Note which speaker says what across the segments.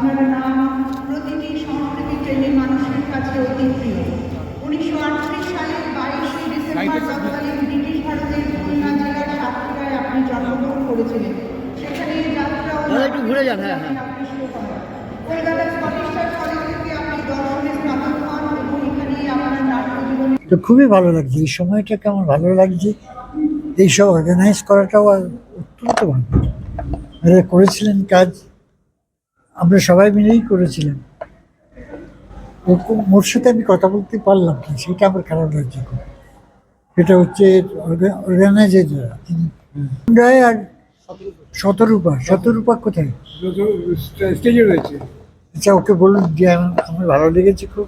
Speaker 1: আপনার নাম প্রতিটি সংস্কৃতি প্রেমী মানুষের কাছে অতি প্রিয়। উনিশশো আটত্রিশ সালের বাইশে ডিসেম্বর তৎকালীন ব্রিটিশ ভারতের খুলনা জেলার সাতক্ষীরায় আপনি জন্মগ্রহণ করেছিলেন। সেখানে যাত্রা
Speaker 2: একটু ঘুরে যান, হ্যাঁ, হ্যাঁ।
Speaker 1: আপনি শুরু করেন। কলকাতার স্কটিশ চার্চ কলেজ থেকে আপনি দর্শনে স্নাতক হন এবং এখানেই আপনার নাট্য জীবনে
Speaker 3: তো খুবই ভালো লাগছে। এই সময়টা কেমন ভালো লাগছে? এইসব অর্গানাইজ করাটাও আর অত্যন্ত ভালো। করেছিলেন কাজ? আমরা সবাই মিলেই করেছিলাম। ওর সাথে আমি কথা বলতে পারলাম কি সেটা আমার খারাপ লাগছে খুব। সেটা হচ্ছে অর্গানাইজার যারা তিনি রায় আর শতরূপা। শতরূপা কোথায়?
Speaker 4: স্টেজে রয়েছে।
Speaker 3: আচ্ছা ওকে বলুন যে আমার আমার ভালো লেগেছে খুব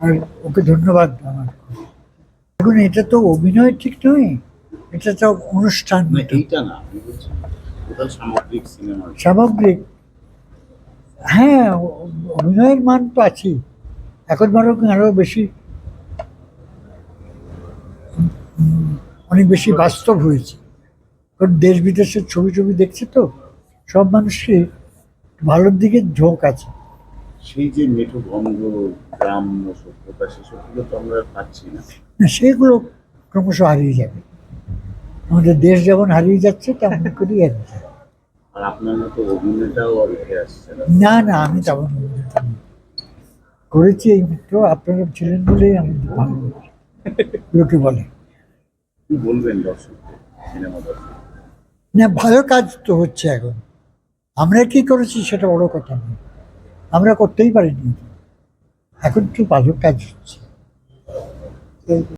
Speaker 3: আর ওকে ধন্যবাদ আমার দেখুন এটা তো অভিনয় ঠিক নয় এটা তো অনুষ্ঠান।
Speaker 5: মানে
Speaker 3: এটা।
Speaker 5: সামগ্রিক
Speaker 3: সামগ্রিক? হ্যাঁ অভিনয়ের মান তো আছেই। এখন বরং আরও বেশি অনেক বেশি বাস্তব হয়েছে। কারণ দেশ বিদেশের ছবি ছবি দেখছে তো সব মানুষকে ভালোর দিকে ঝোঁক আছে।
Speaker 5: সেই যে মেঠো ভঙ্গ গ্রাম্য সভ্যতা সেসবগুলো তো আমরা পাচ্ছি না।
Speaker 3: না সেগুলো ক্রমশ হারিয়ে যাবে। আমাদের দেশ যেমন হারিয়ে যাচ্ছে তেমন করেই হারিয়ে যাবে।
Speaker 5: আর আপনার মতো অভিনেতাও আর উঠে আসছে না
Speaker 3: না আমি তেমন অভিনেতা নই। করেছি এই মাত্র আপনারা ছিলেন বলেই আমি ভালো। লোকে বলে।
Speaker 5: কি বলবেন সিনেমা দর্শক?
Speaker 3: না ভালো কাজ তো হচ্ছে এখন। আমরা কি করেছি সেটা বড় কথা নয়। আমরা করতেই পারিনি। এখন তো ভালো কাজ হচ্ছে।